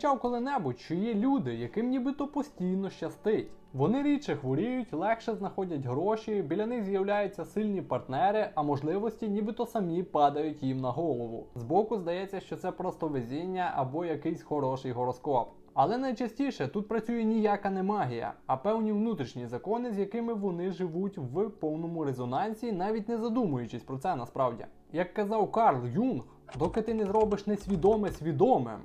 Замічав коли-небудь, що є люди, яким нібито постійно щастить. Вони рідше хворіють, легше знаходять гроші, біля них з'являються сильні партнери, а можливості нібито самі падають їм на голову. Збоку здається, що це просто везіння або якийсь хороший гороскоп. Але найчастіше тут працює ніяка не магія, а певні внутрішні закони, з якими вони живуть в повному резонансі, навіть не задумуючись про це насправді. Як казав Карл Юнг, доки ти не зробиш несвідоме свідомим,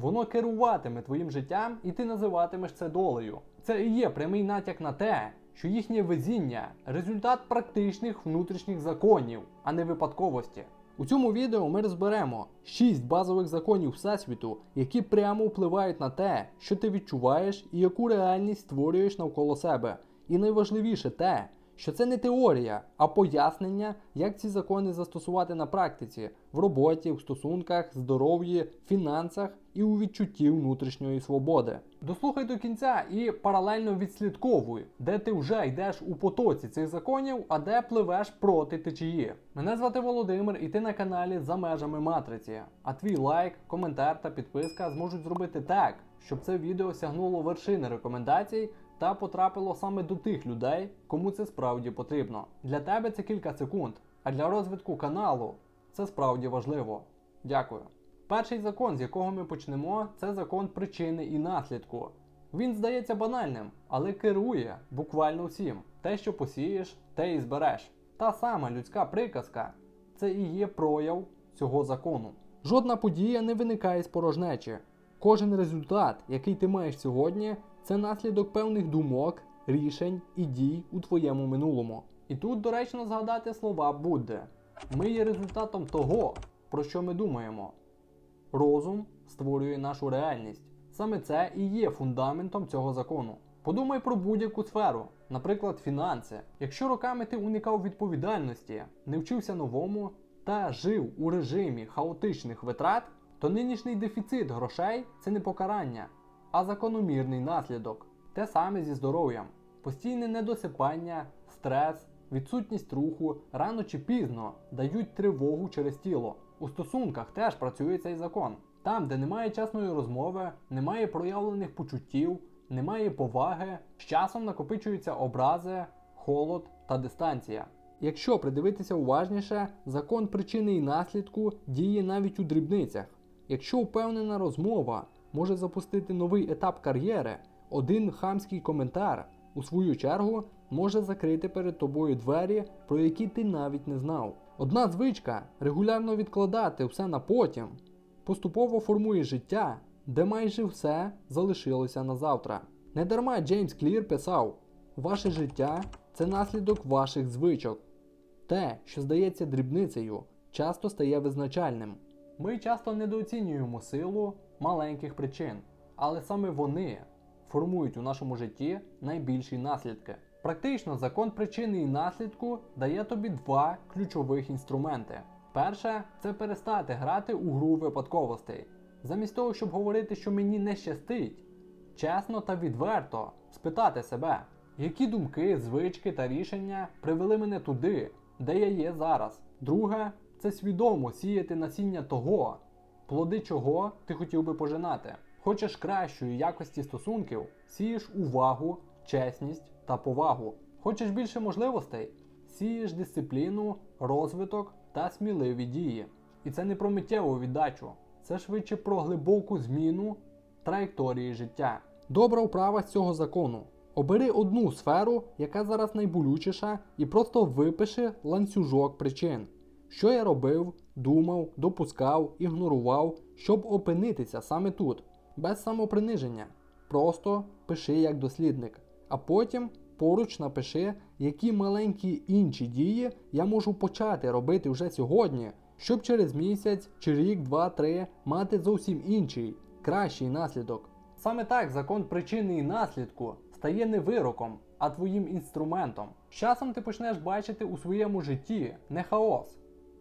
воно керуватиме твоїм життям, і ти називатимеш це долею. Це і є прямий натяк на те, що їхнє везіння результат практичних внутрішніх законів, а не випадковості. У цьому відео ми розберемо 6 базових законів Всесвіту, які прямо впливають на те, що ти відчуваєш і яку реальність створюєш навколо себе. І найважливіше те, що це не теорія, а пояснення, як ці закони застосувати на практиці в роботі, в стосунках, здоров'ї, фінансах і у відчутті внутрішньої свободи. Дослухай до кінця і паралельно відслідковуй, де ти вже йдеш у потоці цих законів, а де пливеш проти течії. Мене звати Володимир, і ти на каналі за межами матриці. А твій лайк, коментар та підписка зможуть зробити так, щоб це відео сягнуло вершини рекомендацій та потрапило саме до тих людей, кому це справді потрібно. Для тебе це кілька секунд, а для розвитку каналу це справді важливо. Дякую. Перший закон, з якого ми почнемо, це закон причини і наслідку. Він здається банальним, але керує буквально всім. Те, що посієш, те і збереш. Та сама людська приказка це і є прояв цього закону. Жодна подія не виникає з порожнечі. Кожен результат, який ти маєш сьогодні, це наслідок певних думок, рішень і дій у твоєму минулому. І тут доречно згадати слова Будди. Ми є результатом того, про що ми думаємо. Розум створює нашу реальність. Саме це і є фундаментом цього закону. Подумай про будь-яку сферу, наприклад, фінанси. Якщо роками ти уникав відповідальності, не вчився новому та жив у режимі хаотичних витрат, то нинішній дефіцит грошей це не покарання, а закономірний наслідок. Те саме зі здоров'ям. Постійне недосипання, стрес, відсутність руху рано чи пізно дають тривогу через тіло. У стосунках теж працює цей закон. Там, де немає чесної розмови, немає проявлених почуттів, немає поваги, з часом накопичуються образи, холод та дистанція. Якщо придивитися уважніше, закон причини і наслідку діє навіть у дрібницях. Якщо впевнена розмова може запустити новий етап кар'єри, один хамський коментар, у свою чергу, може закрити перед тобою двері, про які ти навіть не знав. Одна звичка регулярно відкладати все на потім, поступово формує життя, де майже все залишилося на завтра. Недарма Джеймс Клір писав: ваше життя це наслідок ваших звичок. Те, що здається дрібницею, часто стає визначальним. Ми часто недооцінюємо силу маленьких причин, але саме вони формують у нашому житті найбільші наслідки. Практично закон причини і наслідку дає тобі два ключових інструменти. Перше це перестати грати у гру випадковостей. Замість того, щоб говорити, що мені не щастить, чесно та відверто спитати себе, які думки, звички та рішення привели мене туди, де я є зараз. Друге це свідомо сіяти насіння того, плоди чого ти хотів би пожинати. Хочеш кращої якості стосунків, сієш увагу, чесність та повагу. Хочеш більше можливостей, сієш дисципліну, розвиток та сміливі дії. І це не про миттєву віддачу, це швидше про глибоку зміну траєкторії життя. Добра вправа з цього закону. Обери одну сферу, яка зараз найболючіша, і просто випиши ланцюжок причин. Що я робив, думав, допускав, ігнорував, щоб опинитися саме тут, без самоприниження. Просто пиши як дослідник, а потім поруч напиши, які маленькі інші дії я можу почати робити вже сьогодні, щоб через місяць чи рік, два, три мати зовсім інший, кращий наслідок. Саме так закон причини і наслідку стає не вироком, а твоїм інструментом. З часом ти почнеш бачити у своєму житті не хаос,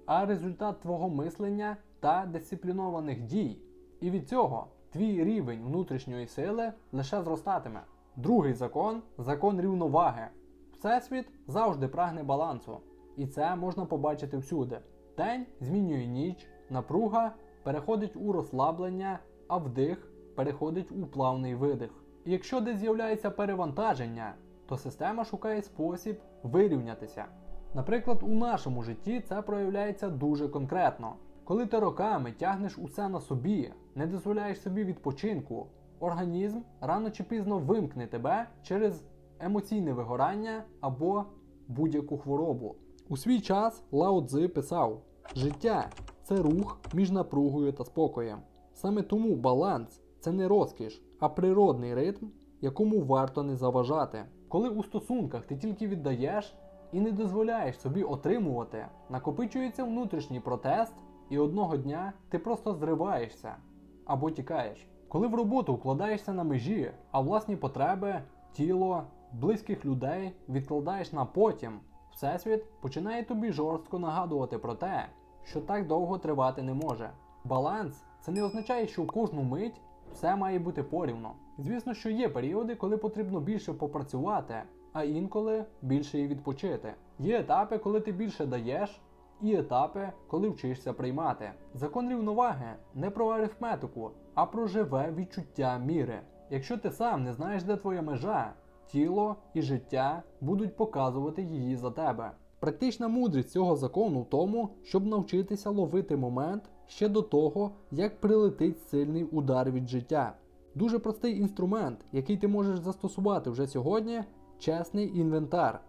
а результат твого мислення та дисциплінованих дій. І від цього твій рівень внутрішньої сили лише зростатиме. Другий закон закон рівноваги. Всесвіт завжди прагне балансу, і це можна побачити всюди. День змінює ніч, напруга переходить у розслаблення, а вдих переходить у плавний видих. І якщо десь з'являється перевантаження, то система шукає спосіб вирівнятися. Наприклад, у нашому житті це проявляється дуже конкретно. Коли ти роками тягнеш усе на собі, не дозволяєш собі відпочинку, організм рано чи пізно вимкне тебе через емоційне вигорання або будь-яку хворобу. У свій час Лао Цзи писав: життя це рух між напругою та спокоєм. Саме тому баланс це не розкіш, а природний ритм, якому варто не заважати. Коли у стосунках ти тільки віддаєш і не дозволяєш собі отримувати, накопичується внутрішній протест, і одного дня ти просто зриваєшся або тікаєш. Коли в роботу вкладаєшся на межі, а власні потреби, тіло, близьких людей відкладаєш на потім, Всесвіт починає тобі жорстко нагадувати про те, що так довго тривати не може. Баланс це не означає, що в кожну мить все має бути порівно. Звісно, що є періоди, коли потрібно більше попрацювати, а інколи більше і відпочити. Є етапи, коли ти більше даєш, і етапи, коли вчишся приймати. Закон рівноваги не про арифметику, а про живе відчуття міри. Якщо ти сам не знаєш, де твоя межа, тіло і життя будуть показувати її за тебе. Практична мудрість цього закону в тому, щоб навчитися ловити момент ще до того, як прилетить сильний удар від життя. Дуже простий інструмент, який ти можеш застосувати вже сьогодні чесний інвентар.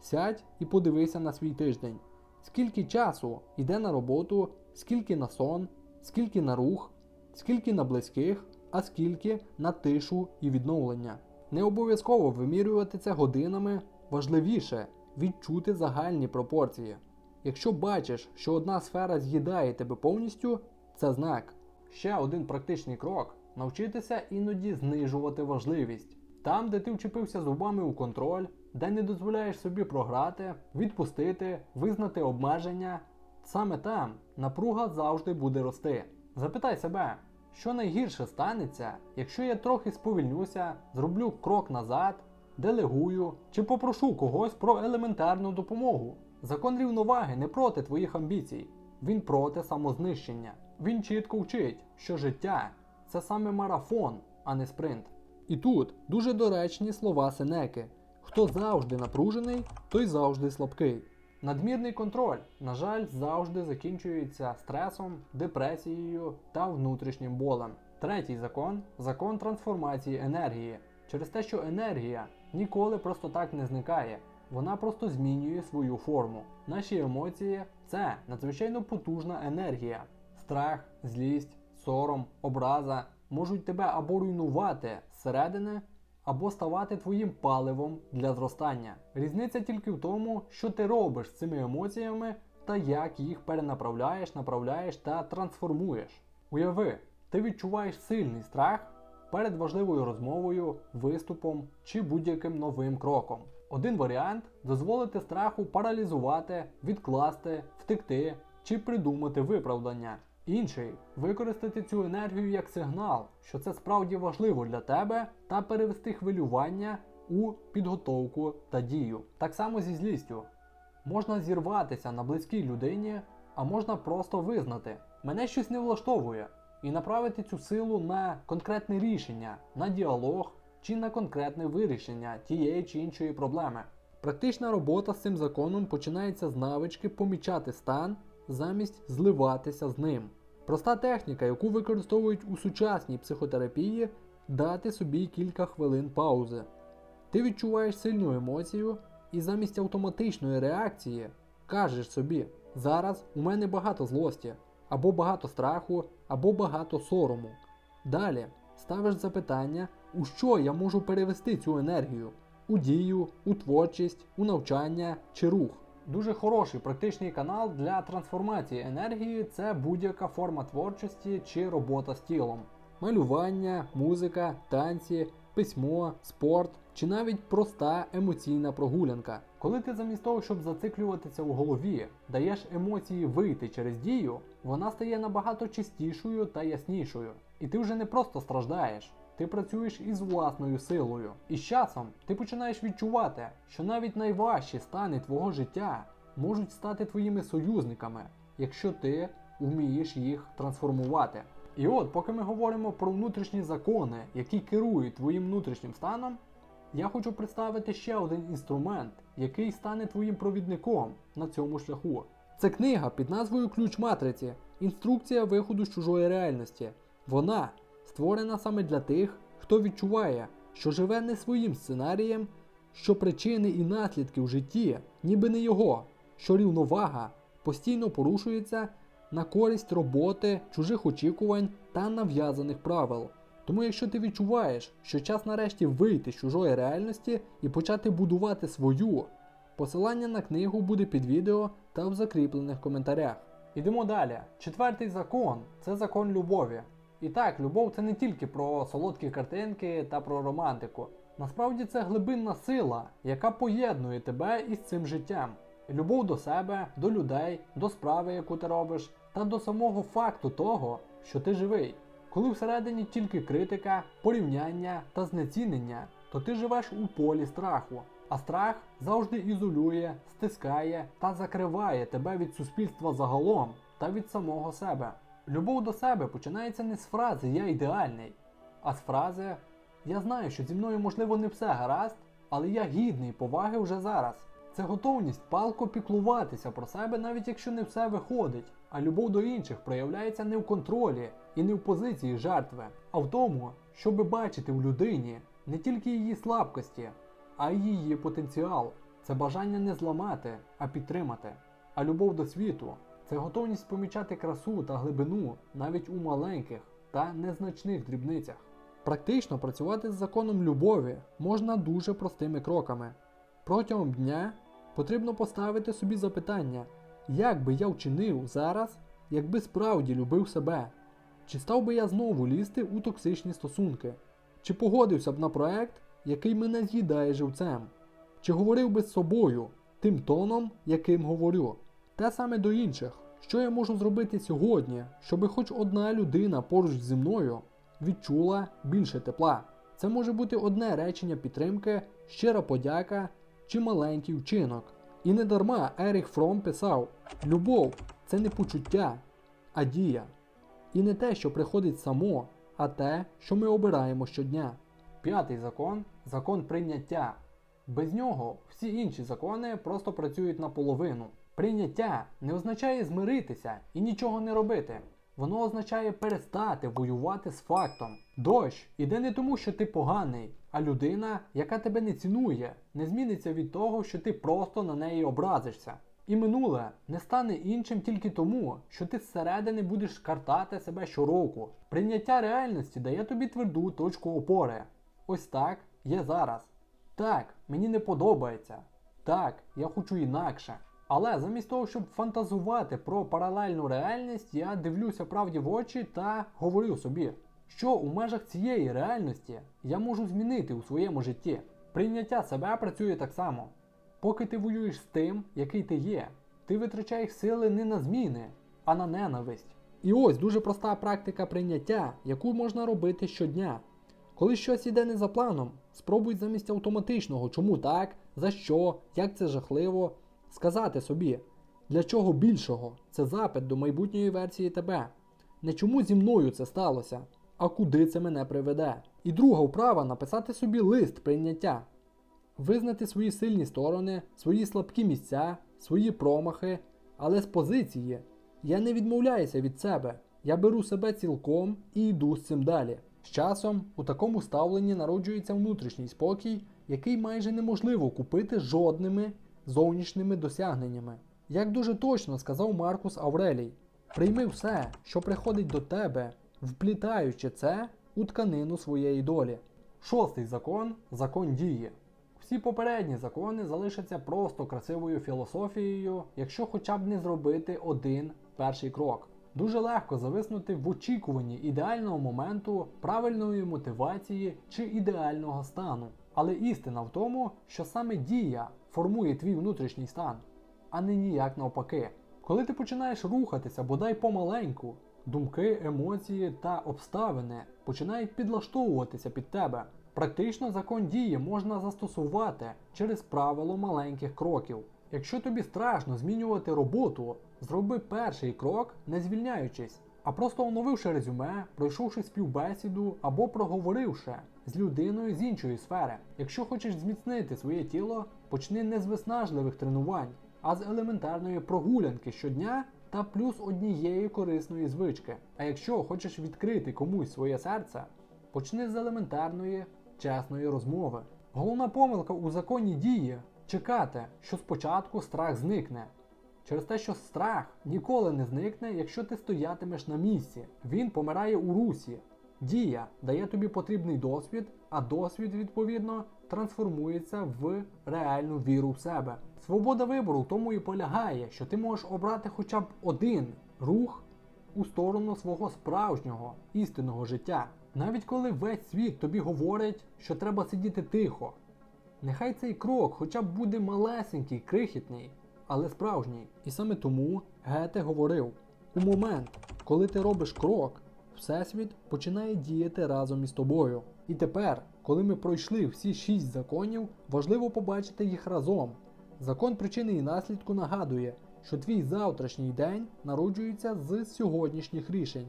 Сядь і подивися на свій тиждень. Скільки часу йде на роботу, скільки на сон, скільки на рух, скільки на близьких, а скільки на тишу і відновлення. Не обов'язково вимірювати це годинами, важливіше відчути загальні пропорції. Якщо бачиш, що одна сфера з'їдає тебе повністю, це знак. Ще один практичний крок навчитися іноді знижувати важливість. Там, де ти вчепився зубами у контроль, де не дозволяєш собі програти, відпустити, визнати обмеження, саме там напруга завжди буде рости. Запитай себе, що найгірше станеться, якщо я трохи сповільнюся, зроблю крок назад, делегую чи попрошу когось про елементарну допомогу. Закон рівноваги не проти твоїх амбіцій, він проти самознищення. Він чітко вчить, що життя це саме марафон, а не спринт. І тут дуже доречні слова Сенеки: хто завжди напружений, той завжди слабкий. Надмірний контроль, на жаль, завжди закінчується стресом, депресією та внутрішнім болем. Третій закон закон трансформації енергії. Через те, що енергія ніколи просто так не зникає, вона просто змінює свою форму. Наші емоції це надзвичайно потужна енергія. Страх, злість, сором, образа можуть тебе або руйнувати зсередини, або ставати твоїм паливом для зростання. Різниця тільки в тому, що ти робиш з цими емоціями та як їх перенаправляєш, направляєш та трансформуєш. Уяви, ти відчуваєш сильний страх перед важливою розмовою, виступом чи будь-яким новим кроком. Один варіант дозволити страху паралізувати, відкласти, втекти чи придумати виправдання. Інший використати цю енергію як сигнал, що це справді важливо для тебе, та перевести хвилювання у підготовку та дію. Так само зі злістю. Можна зірватися на близькій людині, а можна просто визнати, мене щось не влаштовує, і направити цю силу на конкретне рішення, на діалог чи на конкретне вирішення тієї чи іншої проблеми. Практична робота з цим законом починається з навички помічати стан замість зливатися з ним. Проста техніка, яку використовують у сучасній психотерапії, дати собі кілька хвилин паузи. Ти відчуваєш сильну емоцію і замість автоматичної реакції кажеш собі: зараз у мене багато злості, або багато страху, або багато сорому. Далі ставиш запитання, у що я можу перевести цю енергію: у дію, у творчість, у навчання чи рух. Дуже хороший практичний канал для трансформації енергії це будь-яка форма творчості чи робота з тілом. Малювання, музика, танці, письмо, спорт чи навіть проста емоційна прогулянка. Коли ти замість того, щоб зациклюватися у голові, даєш емоції вийти через дію, вона стає набагато чистішою та яснішою. І ти вже не просто страждаєш, ти працюєш із власною силою. І з часом ти починаєш відчувати, що навіть найважчі стани твого життя можуть стати твоїми союзниками, якщо ти вмієш їх трансформувати. І от, поки ми говоримо про внутрішні закони, які керують твоїм внутрішнім станом, я хочу представити ще один інструмент, який стане твоїм провідником на цьому шляху. Це книга під назвою Ключ матриці Інструкція виходу з чужої реальності. Вона створена саме для тих, хто відчуває, що живе не своїм сценарієм, що причини і наслідки в житті, ніби не його, що рівновага постійно порушується на користь роботи, чужих очікувань та нав'язаних правил. Тому якщо ти відчуваєш, що час нарешті вийти з чужої реальності і почати будувати свою, посилання на книгу буде під відео та в закріплених коментарях. Ідемо далі. Четвертий закон це закон любові. І так, любов це не тільки про солодкі картинки та про романтику. Насправді це глибинна сила, яка поєднує тебе із цим життям. Любов до себе, до людей, до справи, яку ти робиш, та до самого факту того, що ти живий. Коли всередині тільки критика, порівняння та знецінення, то ти живеш у полі страху. А страх завжди ізолює, стискає та закриває тебе від суспільства загалом та від самого себе. Любов до себе починається не з фрази Я ідеальний, а з фрази Я знаю, що зі мною можливо не все гаразд, але я гідний поваги вже зараз. Це готовність палко піклуватися про себе, навіть якщо не все виходить. А любов до інших проявляється не в контролі і не в позиції жертви, а в тому, щоб бачити в людині не тільки її слабкості, а й її потенціал. Це бажання не зламати, а підтримати. А любов до світу це готовність помічати красу та глибину навіть у маленьких та незначних дрібницях. Практично працювати з законом любові можна дуже простими кроками. Протягом дня потрібно поставити собі запитання, як би я вчинив зараз, якби справді любив себе? Чи став би я знову лізти у токсичні стосунки? Чи погодився б на проект, який мене з'їдає живцем? Чи говорив би з собою тим тоном, яким говорю? Те саме до інших, що я можу зробити сьогодні, щоби хоч одна людина поруч зі мною відчула більше тепла. Це може бути одне речення підтримки, щира подяка чи маленький вчинок. І не дарма Еріх Фром писав: Любов це не почуття, а дія. І не те, що приходить само, а те, що ми обираємо щодня. П'ятий закон закон прийняття. Без нього всі інші закони просто працюють наполовину. Прийняття не означає змиритися і нічого не робити. Воно означає перестати воювати з фактом. Дощ іде не тому, що ти поганий, а людина, яка тебе не цінує, не зміниться від того, що ти просто на неї образишся. І минуле не стане іншим тільки тому, що ти зсередини будеш картати себе щороку. Прийняття реальності дає тобі тверду точку опори. Ось так є зараз. Так, мені не подобається. Так, я хочу інакше. Але замість того, щоб фантазувати про паралельну реальність, я дивлюся правді в очі та говорю собі, що у межах цієї реальності я можу змінити у своєму житті. Прийняття себе працює так само. Поки ти воюєш з тим, який ти є, ти витрачаєш сили не на зміни, а на ненависть. І ось дуже проста практика прийняття, яку можна робити щодня. Коли щось іде не за планом, спробуй замість автоматичного, чому так, за що, як це жахливо, сказати собі, для чого більшого це запит до майбутньої версії тебе. Не чому зі мною це сталося, а куди це мене приведе. І друга вправа написати собі лист прийняття, визнати свої сильні сторони, свої слабкі місця, свої промахи, але з позиції я не відмовляюся від себе. Я беру себе цілком і йду з цим далі. З часом у такому ставленні народжується внутрішній спокій, який майже неможливо купити жодними зовнішніми досягненнями. Як дуже точно сказав Маркус Аврелій, прийми все, що приходить до тебе, вплітаючи це у тканину своєї долі. Шостий закон закон дії. Всі попередні закони залишаться просто красивою філософією, якщо хоча б не зробити один перший крок. Дуже легко зависнути в очікуванні ідеального моменту, правильної мотивації чи ідеального стану. Але істина в тому, що саме дія формує твій внутрішній стан, а не ніяк навпаки. Коли ти починаєш рухатися бодай помаленьку, думки, емоції та обставини починають підлаштовуватися під тебе. Практично закон дії можна застосувати через правило маленьких кроків. Якщо тобі страшно змінювати роботу, зроби перший крок, не звільняючись. А просто оновивши резюме, пройшовши співбесіду або проговоривши з людиною з іншої сфери. Якщо хочеш зміцнити своє тіло, почни не з виснажливих тренувань, а з елементарної прогулянки щодня та плюс однієї корисної звички. А якщо хочеш відкрити комусь своє серце, почни з елементарної, чесної розмови. Головна помилка у законі дії чекати, що спочатку страх зникне. Через те, що страх ніколи не зникне, якщо ти стоятимеш на місці. Він помирає у русі. Дія дає тобі потрібний досвід, а досвід, відповідно, трансформується в реальну віру в себе. Свобода вибору в тому і полягає, що ти можеш обрати хоча б один рух у сторону свого справжнього істинного життя. Навіть коли весь світ тобі говорить, що треба сидіти тихо. Нехай цей крок хоча б буде малесенький, крихітний, але справжній. І саме тому Гете говорив: у момент, коли ти робиш крок, Всесвіт починає діяти разом із тобою. І тепер, коли ми пройшли всі шість законів, важливо побачити їх разом. Закон причини і наслідку нагадує, що твій завтрашній день народжується з сьогоднішніх рішень.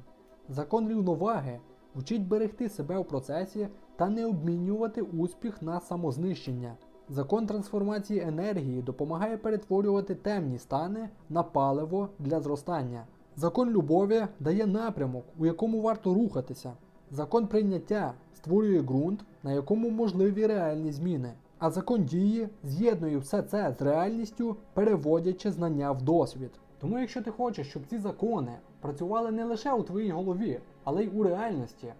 Закон рівноваги вчить берегти себе в процесі та не обмінювати успіх на самознищення. Закон трансформації енергії допомагає перетворювати темні стани на паливо для зростання. Закон любові дає напрямок, у якому варто рухатися. Закон прийняття створює ґрунт, на якому можливі реальні зміни. А закон дії з'єднує все це з реальністю, переводячи знання в досвід. Тому, якщо ти хочеш, щоб ці закони працювали не лише у твоїй голові, але й у реальності,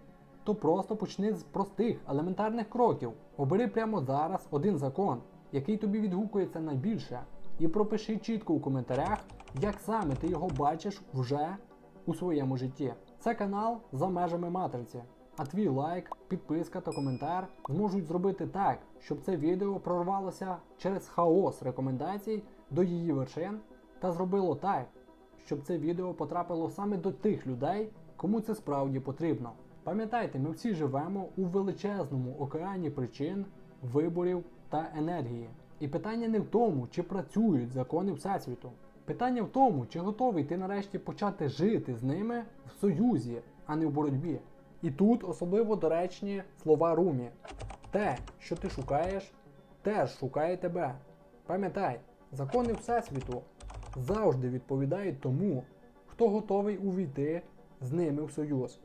то просто почни з простих елементарних кроків. Обери прямо зараз один закон, який тобі відгукується найбільше, і пропиши чітко у коментарях, як саме ти його бачиш вже у своєму житті. Це канал за межами матриці. А твій лайк, підписка та коментар зможуть зробити так, щоб це відео прорвалося через хаос рекомендацій до її вершин та зробило так, щоб це відео потрапило саме до тих людей, кому це справді потрібно. Пам'ятайте, ми всі живемо у величезному океані причин, виборів та енергії. І питання не в тому, чи працюють закони Всесвіту. Питання в тому, чи готовий ти нарешті почати жити з ними в союзі, а не в боротьбі. І тут особливо доречні слова Румі. Те, що ти шукаєш, теж шукає тебе. Пам'ятай, закони Всесвіту завжди відповідають тому, хто готовий увійти з ними в союз.